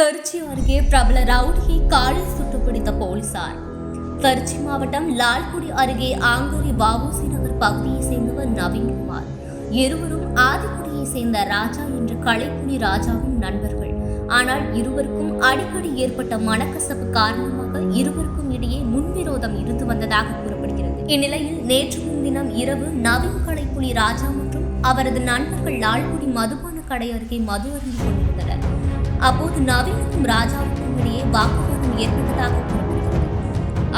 திருச்சி அருகே பிரபல ரவுடியை காலில் சுட்டு பிடித்த போலீசார். திருச்சி மாவட்டம் லால்குடி அருகே ஆங்கூரி வாவூசி நகர் பகுதியை சேர்ந்தவர் நவீன்குமார் இருவரும் ஆதிக்குடியை சேர்ந்த ராஜா என்ற கலைக்குடி ராஜாவின் நண்பர்கள். ஆனால் இருவருக்கும் அடிக்கடி ஏற்பட்ட மனக்கசப்பு காரணமாக இருவருக்கும் இடையே முன்விரோதம் இருந்து வந்ததாக கூறப்படுகிறது. இந்நிலையில் நேற்று முன்தினம் இரவு நவீன் கலைப்புலி ராஜா மற்றும் அவரது நண்பர்கள் லால்குடி மதுபான கடை அருகே மது அருந்திக் கொண்டிருந்தனர். அப்போது நவீனுக்கும் ராஜாவுக்கும் இடையே வாக்குவாதம் ஏற்பட்டதாக கூறப்படுகிறது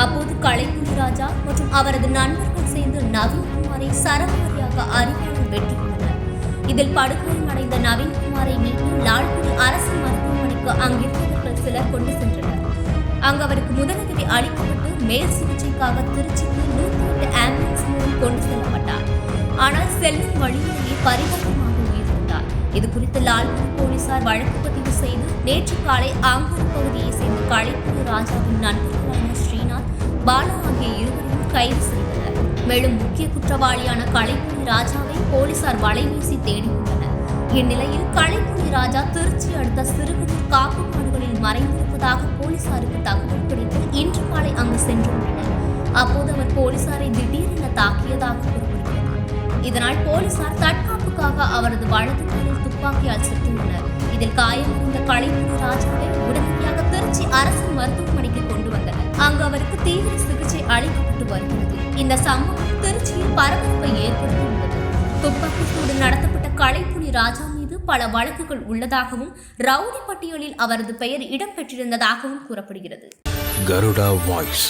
அப்போது கலைப்புலி ராஜா மற்றும் அவரது நண்பர்கள் சேர்ந்து நவீன்குமாரை சரமாரியாக அறிவாளர் வெட்டி கொண்டனர். இதில் படுகாயமடைந்த நவீன்குமாரை மீட்டு லால்குடி அரசு மருத்துவமனைக்கு அங்கிருந்தவர்கள் சிலர் கொண்டு சென்றனர். அங்கு அவருக்கு முதலுதவி அளிக்கப்பட்டு மேல் சிகிச்சைக்காக திருச்சிக்கு நூற்றி எட்டு ஆம்புலன்ஸ் மூலம் கொண்டு செல்லப்பட்டார். ஆனால் செல்லும் வழியிலேயே பரிவர்த்தனை இது குறித்து லால்பூர் போலீசார் வழக்கு பதிவு செய்து நேற்று காலை ஆங்கூர் பகுதியை சேர்ந்த கலைப்புலி ராஜாவின் நண்பர்களான ஸ்ரீநாத் பாலா ஆகிய இருவரையும் கைது செய்தனர். மேலும் முக்கிய குற்றவாளியான கலைப்புலி ராஜாவை போலீசார் வலைவீசி தேடியுள்ளனர் இந்நிலையில் கலைப்புலி ராஜா திருச்சி அடுத்த சிறுகுடூர் காப்பு காடுகளில் மறைந்திருப்பதாக போலீசாருக்கு தகவல் கிடைத்து இன்று காலை அங்கு சென்றுள்ளனர் அப்போது அவர் போலீசாரை திடீரென தாக்கியதாக கூறப்படுகிறார் இதனால் போலீசார் தற்காப்பு தற்காப்புக்காக அவரது வலது கையில் துப்பாக்கியால் சுட்டுள்ளனர். இதில் காயமடைந்த கலைஞர் ராஜாவை உடனடியாக திருச்சி அரசு மருத்துவமனைக்கு கொண்டு வந்தனர். அங்கு அவருக்கு தீவிர சிகிச்சை அளிக்கப்பட்டு வருகிறது. இந்த சம்பவம் திருச்சியில் பரபரப்பை ஏற்படுத்தியுள்ளது. துப்பாக்கி சூடு நடத்தப்பட்ட கலைப்புலி ராஜா மீது பல வழக்குகள் உள்ளதாகவும் ரவுடி பட்டியலில் அவரது பெயர் இடம்பெற்றிருந்ததாகவும் கூறப்படுகிறது. கருடா வாய்ஸ்.